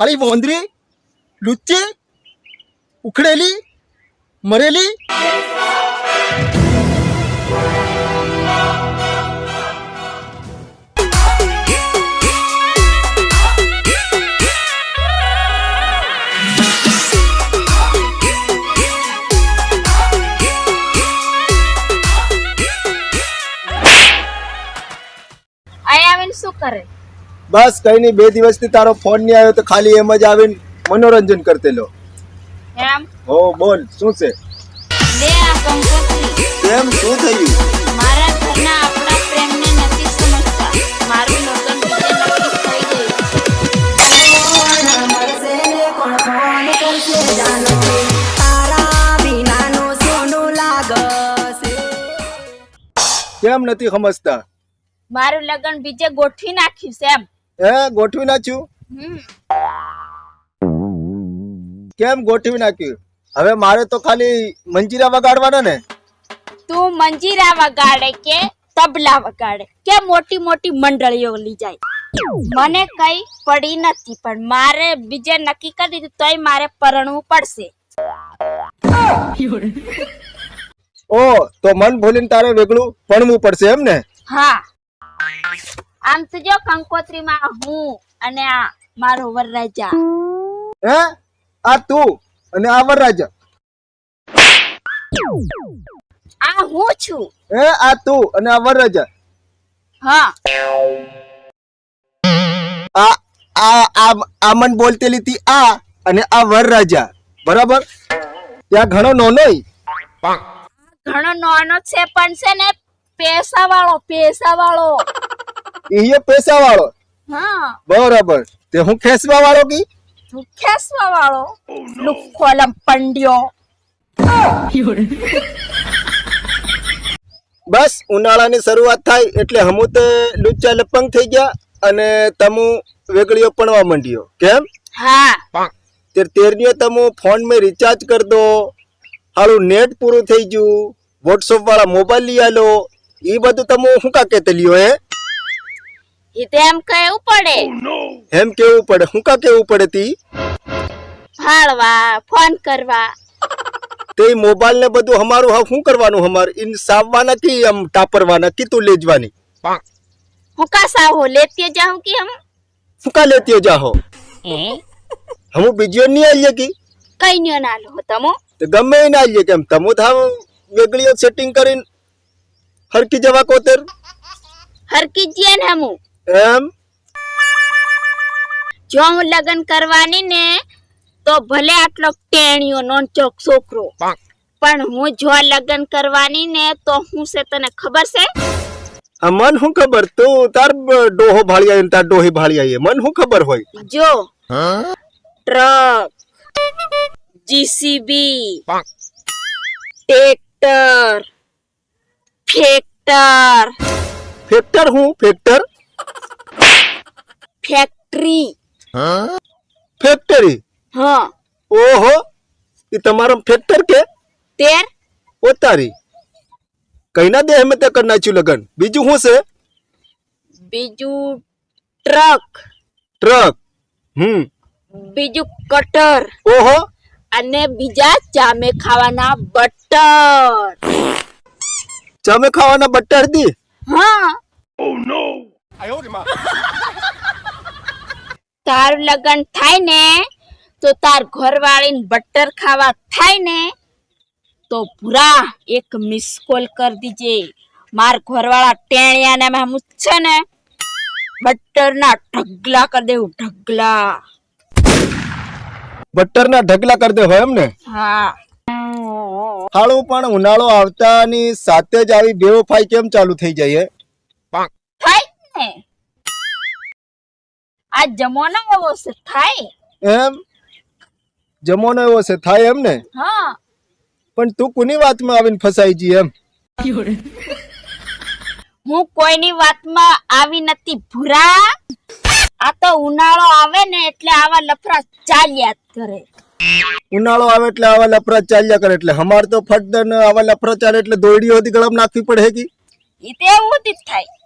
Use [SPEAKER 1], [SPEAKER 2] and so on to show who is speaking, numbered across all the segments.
[SPEAKER 1] હાલી વોંદરી લુચ્ચી ઉખડેલી મરેલી.
[SPEAKER 2] શું કરે?
[SPEAKER 1] બસ કઈ નહીં બે દિવસથી તારો ફોન નહીં આવ્યો તો ખાલી એમ જ આવીને મનોરંજન કરતેલો
[SPEAKER 2] એમ?
[SPEAKER 1] હો બોલ શું છે?
[SPEAKER 2] લે આ કંકોત્રી
[SPEAKER 1] કેમ શું થયું?
[SPEAKER 2] મારા ઘરના આપણા પ્રેમને નથી સમજતા. મારું લગ્ન બીજે નક્કી થઈ ગયું.
[SPEAKER 1] કેમ નથી સમજતા?
[SPEAKER 2] મારું લગ્ન બીજે ગોઠવી નાખ્યું છે એમ.
[SPEAKER 1] હે ગોઠવી નાખ્યું? કેમ ગોઠવી નાખ્યું? હવે મારે તો ખાલી મંજીરા વગાડવાના ને.
[SPEAKER 2] તું મંજીરા વગાડે કે તબલા વગાડે? કે મોટી મોટી મંડળીઓ લઈ જાય? મને કઈ પડી નથી પણ મારે બીજે નક્કી કરી દીધું તોય મારે પરણવું પડશે.
[SPEAKER 1] ઓ તો મન ભૂલીને તારે વેગળું ભણવું પડશે એમ ને?
[SPEAKER 2] હા. આમ તો જો કંકોત્રીમાં હું અને આ મારો વરરાજા.
[SPEAKER 1] હે? આ તું અને આ વરરાજા.
[SPEAKER 2] આ હું છું.
[SPEAKER 1] હે? આ તું અને આ વરરાજા.
[SPEAKER 2] હા.
[SPEAKER 1] આ આ આ આ મન બોલતેલી હતી આ અને આ વરરાજા. બરાબર? ત્યાં ઘણો નોનો
[SPEAKER 2] ઘણો નોનો છે પણ છે ને પૈસા વાળો પૈસા વાળો
[SPEAKER 1] એ પૈસા વાળો
[SPEAKER 2] હા.
[SPEAKER 1] બરાબર. તે હું ખેસવા વાળો કી?
[SPEAKER 2] તું ખેસવા વાળો લુખ્ખો લંપંડિયો
[SPEAKER 1] બસ ઉનાળાની શરૂઆત થાય એટલે હમુ તે લુચ્ચા લપંગ થઈ ગયા અને તમુ વેગળીઓ પણવા માંડ્યો. કેમ?
[SPEAKER 2] હા.
[SPEAKER 1] તે તેરનીઓ તમુ ફોન મે રિચાર્જ કર દો હાલું નેટ પૂરું થઈ ગયું વોટ્સઅપ વાળા મોબાઈલ લઈ આલો. એ બધું તમુ શું કા કેતે લ્યો હે?
[SPEAKER 2] એ તો એમ કહેવું પડે.
[SPEAKER 1] એમ કેવું પડે? હું કા કેવું પડે તી?
[SPEAKER 2] ફાળવા ફોન કરવા.
[SPEAKER 1] તે મોબાઈલ ને બધું અમારું હા શું કરવાનું અમાર ઇન સાવવાના કે આમ ટાપરવાના કે તું લેજવાની
[SPEAKER 2] હું કા સાહો લેતી જાઉં કે હમ?
[SPEAKER 1] હું કા લેતી જાહો હમુ બીજો નહીં આવીએ કે?
[SPEAKER 2] કઈ ન્યો ના લો તમો?
[SPEAKER 1] તો ગમે એ ના આવીએ કેમ? તમો થાવ વેગળીઓ સેટિંગ કરીને હરકી જવા કોતર.
[SPEAKER 2] હરકી જીએ ને હમું.
[SPEAKER 1] એમ?
[SPEAKER 2] જો હું લગ્ન કરવાની ને તો ભલે આટલો ટેણીઓ નોનચોક છોકરો. પણ હું જો લગ્ન કરવાની ને તો હું છે તને ખબર છે?
[SPEAKER 1] મન હું ખબર? તું તાર ડોહો ભાળી આવી તાર ડોહી ભાળી આવી મન હું ખબર હોય?
[SPEAKER 2] જો. Truck. J C B tractor factor
[SPEAKER 1] factor હું? ફેક્ટર
[SPEAKER 2] ફેક્ટરી
[SPEAKER 1] ફેક્ટરી
[SPEAKER 2] હા.
[SPEAKER 1] ઓહો. એ તમારો ફેક્ટર કે?
[SPEAKER 2] તેર.
[SPEAKER 1] ઓતારી. તારી કઈના દેહ મેં તે કરી નાખ્યું લગન. બીજું શું છે?
[SPEAKER 2] બીજું ટ્રક
[SPEAKER 1] ટ્રક હમ.
[SPEAKER 2] બીજું કટર
[SPEAKER 1] ઓહો.
[SPEAKER 2] અને બીજા ચામે ખાવાના બટર
[SPEAKER 1] ચામે ખાવાના બટર દી?
[SPEAKER 2] હા. તારું લગન થાય ને તો તાર ઘરવાળીને બટર ખાવા થાય ને તો ભૂરા એક મિસ કોલ કરી દીજે. માર ઘરવાળા ટેણિયાને મેં હું છે ને બટરના ઢગલા કરી દેવું ઢગલા.
[SPEAKER 1] બટરના ઢગલા કરી દે હોય એમ ને
[SPEAKER 2] હા.
[SPEAKER 1] હાળું પણ ઉનાળો આવતાની સાથે જ આવી બેવફાઈ કેમ ચાલુ થઈ જાય
[SPEAKER 2] ને? આ જમાનો એવો છે થાય?
[SPEAKER 1] એમ? જમવાનો એવો છે થાય એમ ને?
[SPEAKER 2] હા.
[SPEAKER 1] પણ તું કોની વાતમાં આવીને ફસાઈ જી એમ?
[SPEAKER 2] હું કોઈની વાતમાં આવી નથી ભૂરા. આ તો ઉનાળો આવે ને એટલે આવા લફરા ચાલ્યા જ કરે.
[SPEAKER 1] ઉનાળો આવે એટલે આવા લફરા ચાલ્યા કરે એટલે હમાર તો ફટદન આવા લફરા ચાલે એટલે દોયડી હતી ગળામાં નાખવી પડે કે?
[SPEAKER 2] ઈ તો એવું જ થાય.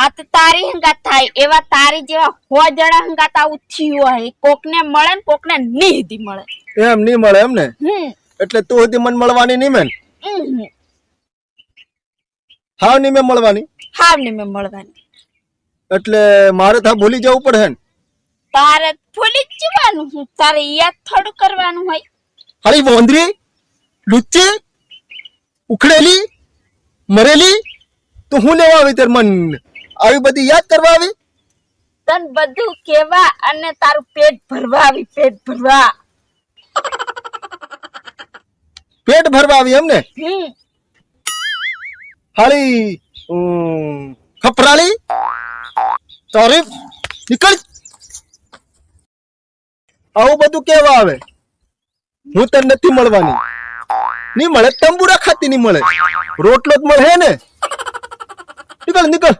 [SPEAKER 1] ઉનાળો આવે એટલે આવા લફરા ચાલે એટલે હમાર તો ફટદન આવા લફરા ચાલે એટલે દોયડી હતી ગળામાં નાખવી પડે હે કી
[SPEAKER 2] હું કોઈની વાતમાં આવી નથી ભૂરા આ તો ઉનાળો આવે ને એટલે આવા લફરા ચાલ્યા જ કરે આ તો તારી હંગાત થાય એવા તારી જેવા હો જણા હંગાત આવું થયું હોય કોકને મળે ને કોકને નહીં મળે.
[SPEAKER 1] એમ નહીં મળે એમ ને? એટલે તું હતી મન મળવાની નહીં મેન? હાવ નહીં મેં મળવાની?
[SPEAKER 2] હાવ નહીં મેં મળવાની.
[SPEAKER 1] એટલે મારે તો ભૂલી જવું પડે ને
[SPEAKER 2] તારે ભૂલી જવાનું હું તારે યાદ થોડું કરવાનું હોય.
[SPEAKER 1] હાલી વોંદરી લુચ્ચી ઉખડેલી મરેલી તો હું લેવા આવી તાર મન? આવી બધી યાદ કરવા આવી?
[SPEAKER 2] તન બધું કેવા અને તારું પેટ ભરવા આવી પેટ ભરવા.
[SPEAKER 1] પેટ ભરવા આવી એમ ને
[SPEAKER 2] હમ.
[SPEAKER 1] હાળી ખપરાળી? તારીફ નીકળ. આવું બધું કેવા આવે? હું તને નથી મળવાની. નહીં મળે તંબુરા ખાતી નહીં મળે. રોટલો જ મળે ને? નીકળ નીકળ.